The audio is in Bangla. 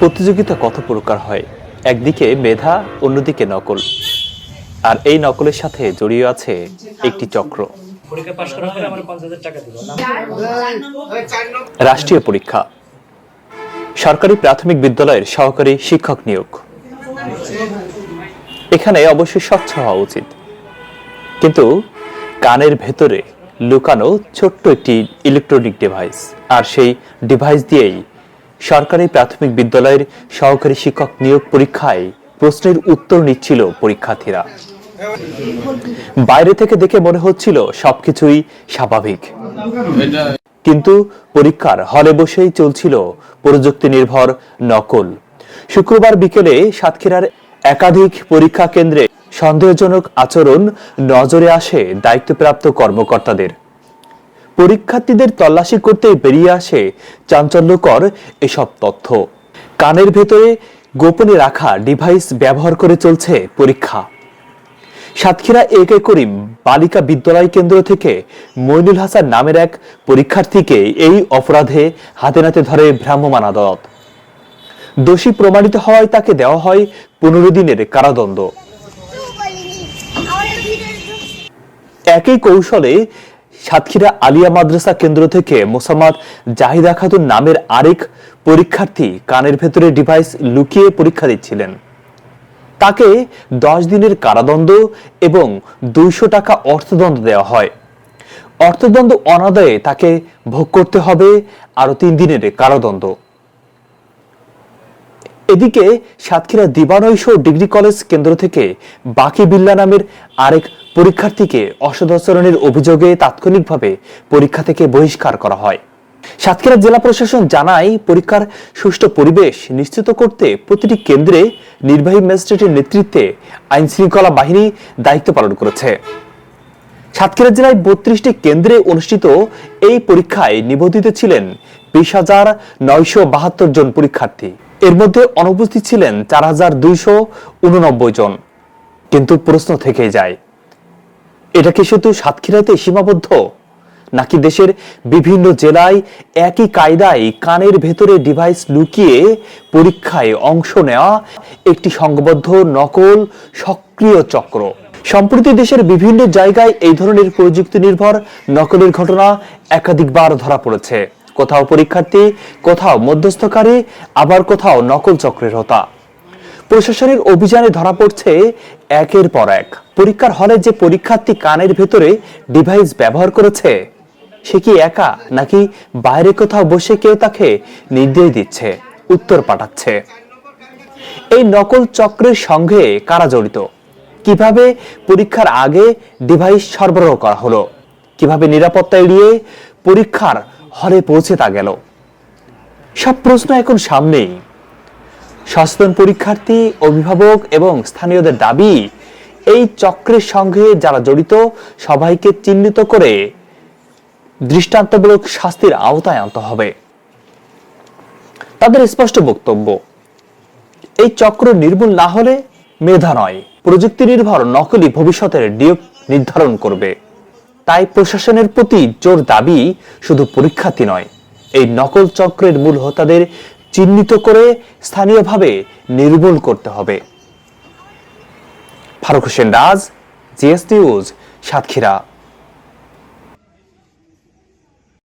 প্রতিযোগিতা কত প্রকার হয়। একদিকে মেধা অন্যদিকে নকল। আর এই নকলের সাথে জড়িয়ে আছে একটি চক্র। রাষ্ট্রীয় পরীক্ষা। সরকারি প্রাথমিক বিদ্যালয়ের সহকারী শিক্ষক নিয়োগ। এখানে অবশ্যই স্বচ্ছ হওয়া উচিত। কিন্তু কানের ভেতরে লুকানো ছোট্ট একটি ইলেকট্রনিক ডিভাইস আর সেই ডিভাইস দিয়েই সরকারি প্রাথমিক বিদ্যালয়ের সহকারী শিক্ষক নিয়োগ পরীক্ষায় প্রশ্নের উত্তর নিচ্ছিল পরীক্ষার্থীরা। বাইরে থেকে দেখে মনে হচ্ছিল সবকিছুই স্বাভাবিক। কিন্তু পরীক্ষার হলে বসেই চলছিল প্রযুক্তি নির্ভর নকল। শুক্রবার বিকেলে সাতক্ষীরার একাধিক পরীক্ষা কেন্দ্রে সন্দেহজনক আচরণ নজরে আসে দায়িত্বপ্রাপ্ত কর্মকর্তাদের। পরীক্ষার্থীদের তল্লাশি করতে বেরিয়ে আসে চাঞ্চল্যকর এসব তথ্য। কানের ভেতরে গোপনে রাখা ডিভাইস ব্যবহার করে চলছে পরীক্ষা। সাতক্ষীরা এ কে করিম বালিকা বিদ্যালয় কেন্দ্র থেকে মইনুল হাসান নামের এক পরীক্ষার্থীকে এই অপরাধে হাতে নাতে ধরে ভ্রাম্যমাণ আদালত। দোষী প্রমাণিত হওয়ায় তাকে দেওয়া হয় পনেরো দিনের কারাদণ্ড। একই কৌশলে সাতক্ষীরা আলিয়া মাদ্রাসা কেন্দ্র থেকে মোসাম্মদ জাহিদা খাতুন নামের আরেক পরীক্ষার্থী কানের ভেতরে ডিভাইস লুকিয়ে পরীক্ষা দিচ্ছিলেন। তাকে দশ দিনের কারাদণ্ড এবং দুইশো টাকা অর্থদণ্ড দেওয়া হয়। অর্থদণ্ড অনাদায়ে তাকে ভোগ করতে হবে আরও তিন দিনের কারাদণ্ড। এদিকে সাতক্ষীরা দিবানৈশ ডিগ্রি কলেজ কেন্দ্র থেকে বাকি বিল্লা নামের আরেক পরীক্ষার্থীকে অসদাচরণের অভিযোগে তাৎক্ষণিকভাবে পরীক্ষা থেকে বহিষ্কার করা হয়। সাতক্ষীরা জেলা প্রশাসন জানায়, পরীক্ষার সুষ্ঠু পরিবেশ নিশ্চিত করতে প্রতিটি কেন্দ্রে নির্বাহী ম্যাজিস্ট্রেটের নেতৃত্বে আইন শৃঙ্খলা বাহিনী দায়িত্ব পালন করেছে। সাতক্ষীরা জেলায় বত্রিশটি কেন্দ্রে অনুষ্ঠিত এই পরীক্ষায় নিবন্ধিত ছিলেন বিশ হাজার নয়শো বাহাত্তর জন পরীক্ষার্থী। এর মধ্যে অনুপস্থিত ছিলেন চার হাজার দুইশো উননব্বই জন। কিন্তু প্রশ্ন থেকে যায়, এটা কি শুধু সাতক্ষীরাতে সীমাবদ্ধ, নাকি দেশের বিভিন্ন জেলায় একই কায়দায় কানের ভেতরে ডিভাইস লুকিয়ে পরীক্ষায় অংশ নেওয়া একটি সংঘবদ্ধ, নকল, সক্রিয় চক্র? সম্প্রতি দেশের বিভিন্ন জায়গায় এই ধরনের প্রযুক্তি নির্ভর নকলের ঘটনা একাধিকবার ধরা পড়েছে। কোথাও পরীক্ষার্থী, কোথাও মধ্যস্থকারী, আবার কোথাও নকল চক্রের হতা। প্রশাসনের অভিযানে ধরা পড়ছে একের পর এক। পরীক্ষার হলে যে পরীক্ষার্থী কানের ভেতরে ডিভাইস ব্যবহার করেছে, সে কি একা নাকি বাইরে কোথাও বসে কেউ তাকে নির্দেশ দিচ্ছে, উত্তর পাঠাচ্ছে? এই নকল চক্রের সঙ্গে কারা জড়িত? কীভাবে পরীক্ষার আগে ডিভাইস সরবরাহ করা হলো? কীভাবে নিরাপত্তা এড়িয়ে পরীক্ষার হলে পৌঁছে তা গেল। সব প্রশ্ন এখন সামনেই। সচেতন পরীক্ষার্থী, অভিভাবক এবং স্থানীয়দের দাবি, এই চক্রের সঙ্গে যারা জড়িত, সবাইকে চিহ্নিত করে দৃষ্টান্তমূলক শাস্তির আওতায় আনতে হবে। তাদের স্পষ্ট বক্তব্য, এই চক্র নির্মূল না হলে মেধা নয়, প্রযুক্তি নির্ভর নকলি ভবিষ্যতের নিয়োগ নির্ধারণ করবে। তাই প্রশাসনের প্রতি জোর দাবি শুধু পরীক্ষার্থী নয়, এই নকল চক্রের মূল হোতাদের চিহ্নিত করে স্থানীয়ভাবে নির্মূল করতে হবে। Faruk Hossain Raj GS news, Satkhira.